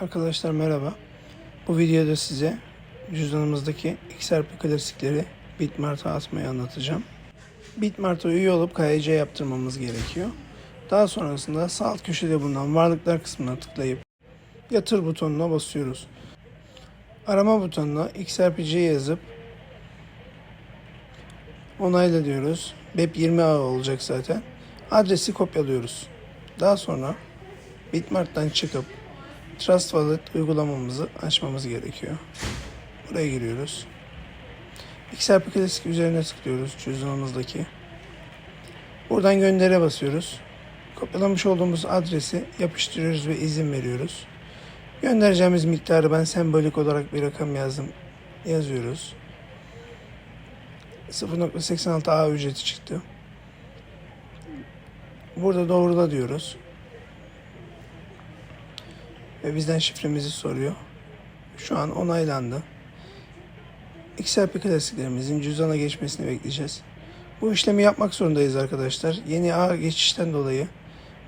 Arkadaşlar merhaba. Bu videoda size cüzdanımızdaki XRP klasikleri Bitmart'a atmayı anlatacağım. Bitmart'a üye olup KYC yaptırmamız gerekiyor. Daha sonrasında sağ alt köşede bulunan varlıklar kısmına tıklayıp yatır butonuna basıyoruz. Arama butonuna XRPC yazıp onayla diyoruz. BEP20 ağı olacak zaten. Adresi kopyalıyoruz. Daha sonra Bitmart'tan çıkıp Trust Wallet uygulamamızı açmamız gerekiyor. Buraya giriyoruz. XRP Classic üzerine tıklıyoruz cüzdanımızdaki. Buradan göndere basıyoruz. Kopyalamış olduğumuz adresi yapıştırıyoruz ve izin veriyoruz. Göndereceğimiz miktarı ben sembolik olarak bir rakam yazdım. Yazıyoruz. 0.86 A ücreti çıktı. Burada doğrula diyoruz ve bizden şifremizi soruyor. Şu an onaylandı. XRP klasiklerimizin cüzdana geçmesini bekleyeceğiz. Bu işlemi yapmak zorundayız arkadaşlar. Yeni ağ geçişten dolayı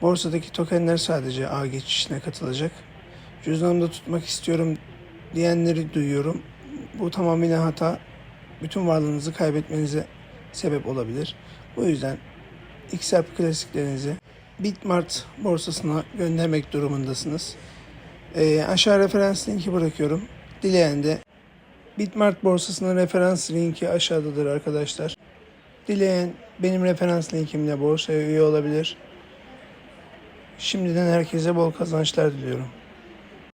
borsadaki tokenler sadece ağ geçişine katılacak. Cüzdanımda tutmak istiyorum diyenleri duyuyorum. Bu tamamıyla hata. Bütün varlığınızı kaybetmenize sebep olabilir. Bu yüzden XRP klasiklerinizi Bitmart borsasına göndermek durumundasınız. Ee, aşağı referans linki bırakıyorum. Dileyen de Bitmart borsasının referans linki aşağıdadır arkadaşlar. Dileyen benim referans linkimle borsaya üye olabilir. Şimdiden herkese bol kazançlar diliyorum.